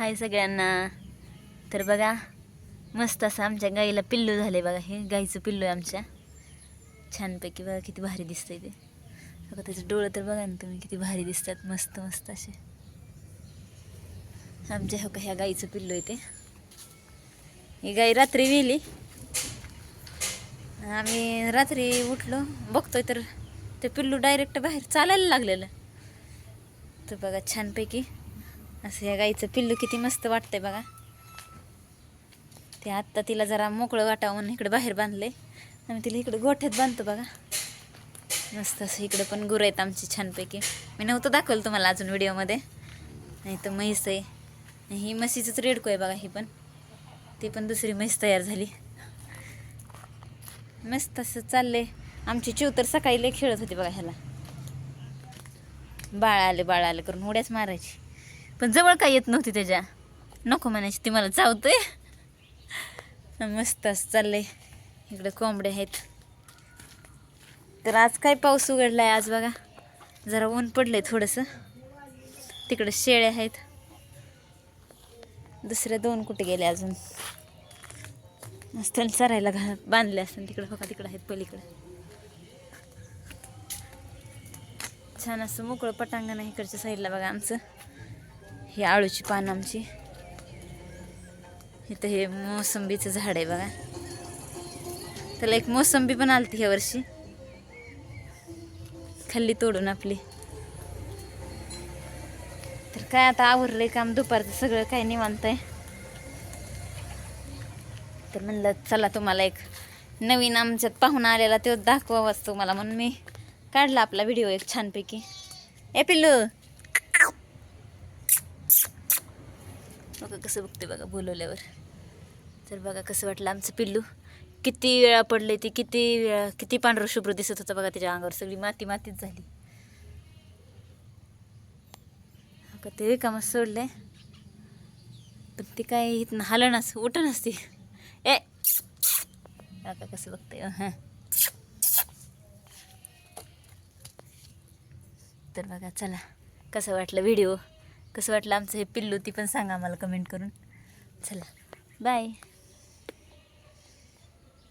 हाय सगळ्यांना. तर बघा मस्त असं आमच्या गाईला पिल्लू झाले बघा. हे गाईचं पिल्लू आहे आमच्या. छानपैकी बघा किती भारी दिसतंय ते. बघा त्याचं डोळं तर बघा ना तुम्ही किती भारी दिसतात. मस्त मस्त असे. आमच्या हो का ह्या गाईचं पिल्लू आहे ते. ही गाई रात्री विली. आम्ही रात्री उठलो बघतोय तर ते पिल्लू डायरेक्ट बाहेर चालायला लागलेलं. तर बघा छानपैकी असं या गाईचं पिल्लू किती मस्त वाटतंय बघा. ते आत्ता तिला जरा मोकळं वाटावं म्हणून इकडे बाहेर बांधले आम्ही तिला इकडे गोठ्यात बांधतो बघा. मस्त असं इकडं पण गुरं आहेत आमची छानपैकी. मी नव्हतं दाखवलं तुम्हाला अजून व्हिडिओमध्ये. नाही तर म्हैस आहे. ही म्हशीचंच रेडको आहे बघा ही पण. ती पण दुसरी म्हैस तयार झाली. मस्त असं चाललंय. आमची चिव तर सकाळी लय खेळत होती बघा ह्याला. बाळ आले बाळ आले करून उड्याच मारायची. पण जवळ काय येत नव्हती त्याच्या. नको म्हणायची ती मला चावतोय. मस्त असं चाललंय. इकडे कोंबडे आहेत. तर आज काय पाऊस उघडला आहे आज बघा. जरा ऊन पडलंय थोडंसं. तिकडे शेळे आहेत. दुसऱ्या दोन कुठे गेले अजून. मस्त चरायला घा बांधले असतात तिकडे बघा तिकडं आहेत पलीकडं. छान असं मोकळं पटांगण आहे इकडच्या साईडला बघा आमचं. ही आळूची पानं आमची. इथं हे मोसंबीचं झाड आहे बघा. त्याला एक मोसंबी पण आलती ह्या वर्षी. खाल्ली तोडून आपली. तर काय आता आवरलंय काम दुपारचं सगळं काय निवांत आहे. तर म्हणलं चला तुम्हाला एक नवीन आमच्यात पाहुणा आलेला तो दाखवावाच तुम्हाला म्हणून मी काढला आपला व्हिडिओ एक छानपैकी. ए पिल्लू! बघा कसं बघते बघा बोलवल्यावर. तर बघा कसं वाटलं आमचं पिल्लू. किती वेळा पडले ती किती वेळा किती पांढरं शुभ्र दिसत होतं बघा त्याच्या अंगावर. सगळी माती मातीच झाली. का ते कामच सोडले पण ते काय इथनं हलणच उठणच ती ए! आता कसं बघते. हां तर बघा चला. कसं वाटलं व्हिडिओ? कसं वाटलं आमचं हे पिल्लू ती पण सांगा आम्हाला कमेंट करून. चला बाय